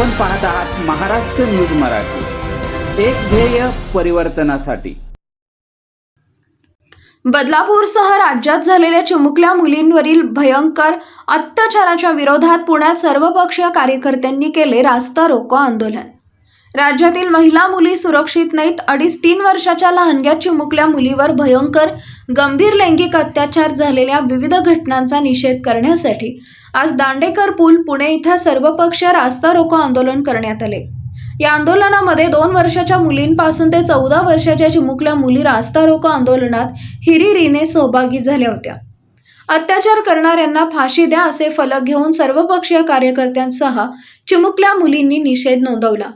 आपण पाहत आहात महाराष्ट्र न्यूज मराठी. एक ध्येय परिवर्तनासाठी. बदलापूरसह राज्यात झालेल्या चिमुकल्या मुलींवरील भयंकर अत्याचाराच्या विरोधात पुण्यात सर्वपक्षीय कार्यकर्त्यांनी केले रास्ता रोको आंदोलन. राज्यातील महिला मुली सुरक्षित नाहीत. अडीच तीन वर्षाच्या लहानग्या चिमुकल्या मुलीवर भयंकर गंभीर लैंगिक अत्याचार झालेल्या विविध घटनांचा निषेध करण्यासाठी आज दांडेकर पूल पुणे इथं सर्वपक्षीय रास्ता रोको आंदोलन करण्यात आले. या आंदोलनामध्ये दोन वर्षाच्या मुलींपासून ते चौदा वर्षाच्या चिमुकल्या मुली रास्ता रोको आंदोलनात हिरिरीने सहभागी झाल्या होत्या. अत्याचार करणाऱ्यांना फाशी द्या असे फलक घेऊन सर्वपक्षीय कार्यकर्त्यांसह चिमुकल्या मुलींनी निषेध नोंदवला.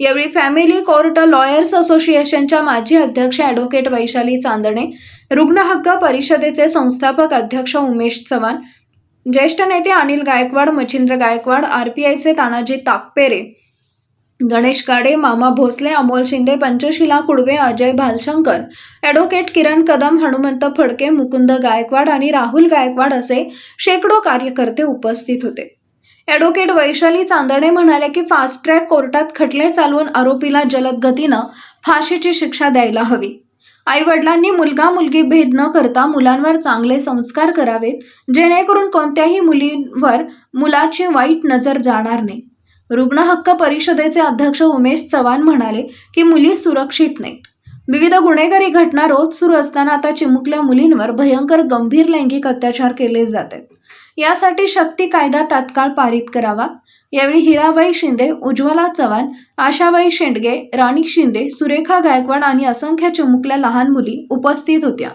यावेळी फॅमिली कोर्ट लॉयर्स असोसिएशनच्या माजी अध्यक्ष ॲडव्होकेट वैशाली चांदणे रुग्ण हक्क परिषदेचे संस्थापक अध्यक्ष उमेश चव्हाण ज्येष्ठ नेते अनिल गायकवाड मच्छिंद्र गायकवाड आर पी आयचे तानाजी ताकपेरे गणेश काडे मामा भोसले अमोल शिंदे पंचशिला कुडवे अजय भालशंकर ॲडव्होकेट किरण कदम हनुमंत फडके मुकुंद गायकवाड आणि राहुल गायकवाड असे शेकडो कार्यकर्ते उपस्थित होते. ॲडव्होकेट वैशाली चांदणे म्हणाले की फास्ट ट्रॅक कोर्टात खटले चालवून आरोपीला जलद गतीनं फाशीची शिक्षा द्यायला हवी. आई वडिलांनी मुलगा मुलगी भेद न करता मुलांवर चांगले संस्कार करावेत जेणेकरून कोणत्याही मुलींवर मुलाची वाईट नजर जाणार नाही. रुग्ण हक्क परिषदेचे अध्यक्ष उमेश चव्हाण म्हणाले की मुली सुरक्षित नाहीत. विविध गुन्हेगारी घटना रोज सुरू असताना आता चिमुकल्या मुलींवर भयंकर गंभीर लैंगिक अत्याचार केले जातात. यासाठी शक्ती कायदा तात्काळ पारित करावा. यावेळी हिराबाई शिंदे उज्ज्वला चव्हाण आशाबाई शेंडगे राणी शिंदे सुरेखा गायकवाड आणि असंख्य चिमुकल्या लहान मुली उपस्थित होत्या.